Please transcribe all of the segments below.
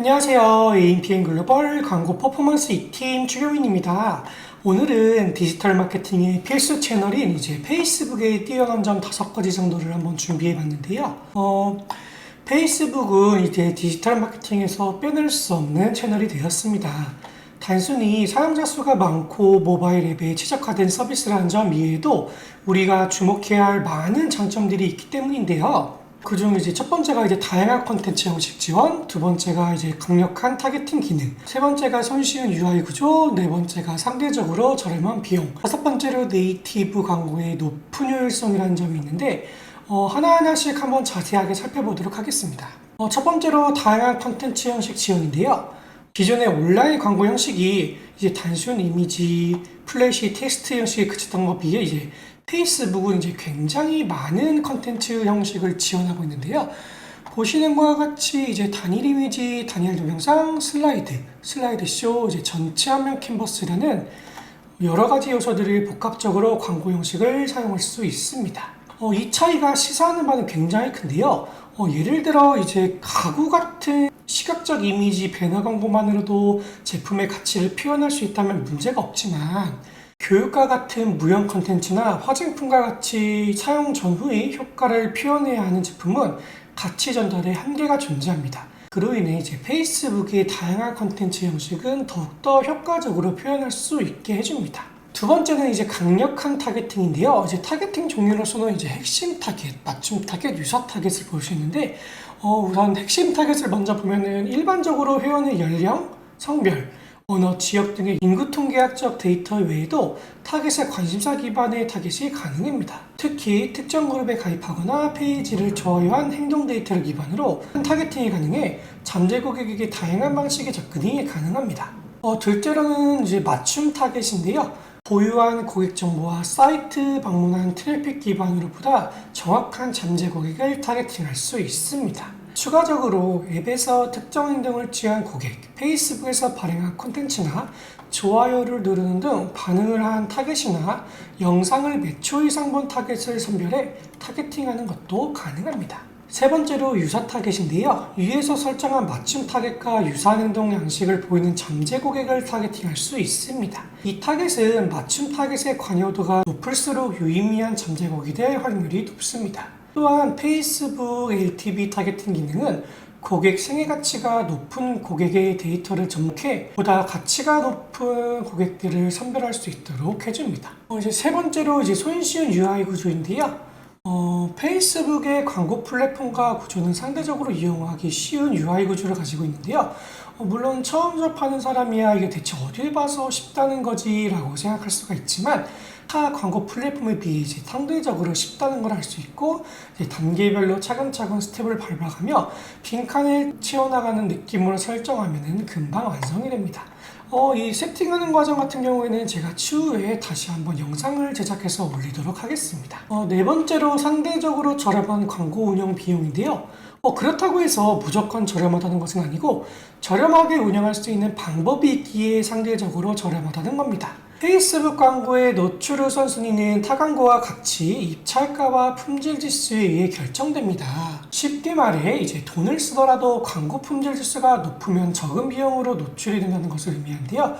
안녕하세요. AMPN 글로벌 광고 퍼포먼스 2팀 추경민입니다. 오늘은 디지털 마케팅의 필수 채널인 이제 페이스북의 뛰어난 점 다섯 가지 정도를 한번 준비해 봤는데요. 어, 페이스북은 이제 디지털 마케팅에서 빼놓을 수 없는 채널이 되었습니다. 단순히 사용자 수가 많고 모바일 앱에 최적화된 서비스라는 점 이외에도 우리가 주목해야 할 많은 장점들이 있기 때문인데요. 그중 이제 첫 번째가 이제 다양한 콘텐츠 형식 지원, 두 번째가 이제 강력한 타겟팅 기능, 세 번째가 손쉬운 UI 구조, 네 번째가 상대적으로 저렴한 비용, 다섯 번째로 네이티브 광고의 높은 효율성이라는 점이 있는데 어, 하나하나씩 한번 자세하게 살펴보도록 하겠습니다. 어, 첫 번째로 다양한 콘텐츠 형식 지원인데요. 기존의 온라인 광고 형식이 이제 단순 이미지, 플래시, 텍스트 형식에 그쳤던 것 비해 이제 페이스북은 이제 굉장히 많은 컨텐츠 형식을 지원하고 있는데요. 보시는 것과 같이 이제 단일 이미지, 단일 동영상, 슬라이드, 슬라이드 쇼, 이제 전체 화면 캔버스라는 여러 가지 요소들을 복합적으로 광고 형식을 사용할 수 있습니다. 어, 이 차이가 시사하는 바는 굉장히 큰데요. 어, 예를 들어 이제 가구 같은 시각적 이미지 배너 광고만으로도 제품의 가치를 표현할 수 있다면 문제가 없지만 교육과 같은 무형 컨텐츠나 화장품과 같이 사용 전후의 효과를 표현해야 하는 제품은 가치 전달에 한계가 존재합니다. 그로 인해 이제 페이스북의 다양한 컨텐츠 형식은 더욱더 효과적으로 표현할 수 있게 해줍니다. 두 번째는 이제 강력한 타겟팅인데요. 이제 타겟팅 종류로서는 이제 핵심 타겟, 맞춤 타겟, 유사 타겟을 볼 수 있는데, 어, 우선 핵심 타겟을 먼저 보면은 일반적으로 회원의 연령, 성별, 언어, 지역 등의 인구 통계학적 데이터 외에도 타겟의 관심사 기반의 타겟이 가능합니다. 특히 특정 그룹에 가입하거나 페이지를 좋아요한 행동 데이터를 기반으로 타겟팅이 가능해 잠재 고객에게 다양한 방식의 접근이 가능합니다. 어, 둘째로는 이제 맞춤 타겟인데요. 보유한 고객 정보와 사이트 방문한 트래픽 기반으로보다 정확한 잠재 고객을 타겟팅할 수 있습니다. 추가적으로 앱에서 특정 행동을 취한 고객, 페이스북에서 발행한 콘텐츠나 좋아요를 누르는 등 반응을 한 타겟이나 영상을 몇 초 이상 본 타겟을 선별해 타겟팅하는 것도 가능합니다. 세 번째로 유사 타겟인데요. 위에서 설정한 맞춤 타겟과 유사한 행동 양식을 보이는 잠재 고객을 타겟팅할 수 있습니다. 이 타겟은 맞춤 타겟의 관여도가 높을수록 유의미한 잠재 고객이 될 확률이 높습니다. 또한 페이스북 LTV 타겟팅 기능은 고객 생애 가치가 높은 고객의 데이터를 접목해 보다 가치가 높은 고객들을 선별할 수 있도록 해줍니다. 어, 이제 세 번째로 이제 손쉬운 UI 구조인데요. 어, 페이스북의 광고 플랫폼과 구조는 상대적으로 이용하기 쉬운 UI 구조를 가지고 있는데요. 어, 물론 처음 접하는 사람이야 이게 대체 어딜 봐서 쉽다는 거지라고 생각할 수가 있지만 타 광고 플랫폼에 비해 이제 상대적으로 쉽다는 걸 알 수 있고 단계별로 차근차근 스텝을 밟아가며 빈칸을 채워나가는 느낌으로 설정하면 금방 완성이 됩니다. 어, 이 세팅하는 과정 같은 경우에는 제가 추후에 다시 한번 영상을 제작해서 올리도록 하겠습니다. 어, 네 번째로 상대적으로 저렴한 광고 운영 비용인데요. 어, 그렇다고 해서 무조건 저렴하다는 것은 아니고 저렴하게 운영할 수 있는 방법이 있기에 상대적으로 저렴하다는 겁니다. 페이스북 광고의 노출 우선순위는 타광고와 같이 입찰가와 품질 지수에 의해 결정됩니다. 쉽게 말해 이제 돈을 쓰더라도 광고 품질 지수가 높으면 적은 비용으로 노출이 된다는 것을 의미하는데요.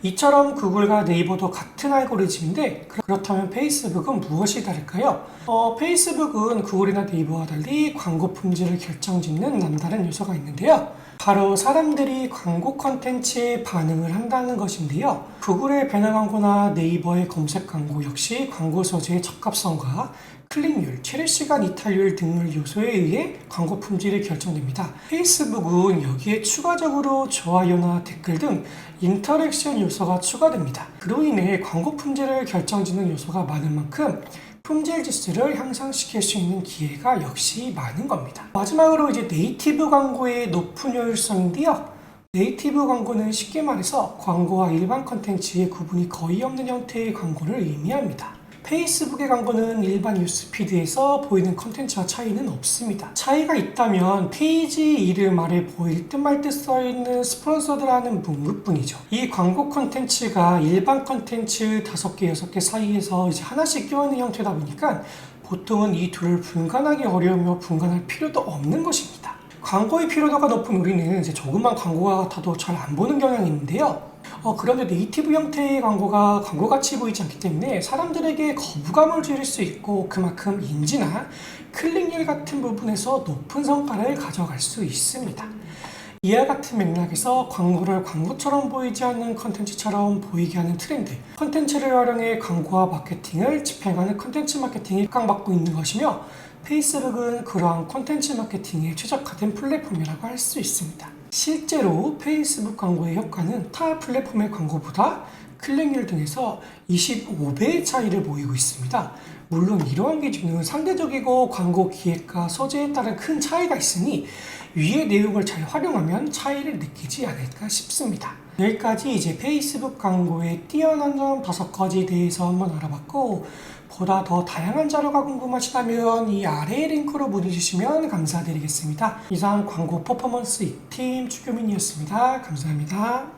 이처럼 구글과 네이버도 같은 알고리즘인데 그렇다면 페이스북은 무엇이 다를까요? 어, 페이스북은 구글이나 네이버와 달리 광고 품질을 결정짓는 남다른 요소가 있는데요. 바로 사람들이 광고 컨텐츠에 반응을 한다는 것인데요. 구글의 배너 광고나 네이버의 검색 광고 역시 광고 소재의 적합성과 클릭률, 체류 시간 이탈률 등을 요소에 의해 광고 품질이 결정됩니다. 페이스북은 여기에 추가적으로 좋아요나 댓글 등 인터랙션 요소가 추가됩니다. 그로 인해 광고 품질을 결정짓는 요소가 많은 만큼 품질 지수를 향상시킬 수 있는 기회가 역시 많은 겁니다. 마지막으로 이제 네이티브 광고의 높은 효율성인데요. 네이티브 광고는 쉽게 말해서 광고와 일반 컨텐츠의 구분이 거의 없는 형태의 광고를 의미합니다. 페이스북의 광고는 일반 뉴스피드에서 보이는 컨텐츠와 차이는 없습니다. 차이가 있다면 페이지 이름 아래 보일 듯 말 듯 써있는 스폰서드라는 문구뿐이죠. 이 광고 컨텐츠가 일반 컨텐츠 5개, 6개 사이에서 이제 하나씩 껴있는 형태다 보니까 보통은 이 둘을 분간하기 어려우며 분간할 필요도 없는 것입니다. 광고의 피로도가 높은 우리는 이제 조금만 광고가 같아도 잘 안 보는 경향이 있는데요. 어, 그런데 네이티브 형태의 광고가 광고같이 보이지 않기 때문에 사람들에게 거부감을 줄일 수 있고 그만큼 인지나 클릭률 같은 부분에서 높은 성과를 가져갈 수 있습니다. 이와 같은 맥락에서 광고를 광고처럼 보이지 않는 컨텐츠처럼 보이게 하는 트렌드. 컨텐츠를 활용해 광고와 마케팅을 집행하는 컨텐츠 마케팅이 각광받고 있는 것이며 페이스북은 그러한 컨텐츠 마케팅에 최적화된 플랫폼이라고 할 수 있습니다. 실제로 페이스북 광고의 효과는 타 플랫폼의 광고보다 클릭률 등에서 25배의 차이를 보이고 있습니다. 물론 이러한 기준은 상대적이고 광고 기획과 소재에 따른 큰 차이가 있으니 위의 내용을 잘 활용하면 차이를 느끼지 않을까 싶습니다. 여기까지 이제 페이스북 광고의 뛰어난 점 다섯 가지에 대해서 한번 알아봤고 보다 더 다양한 자료가 궁금하시다면 이 아래 링크로 문의 주시면 감사드리겠습니다. 이상 광고 퍼포먼스 2팀 추교민이었습니다. 감사합니다.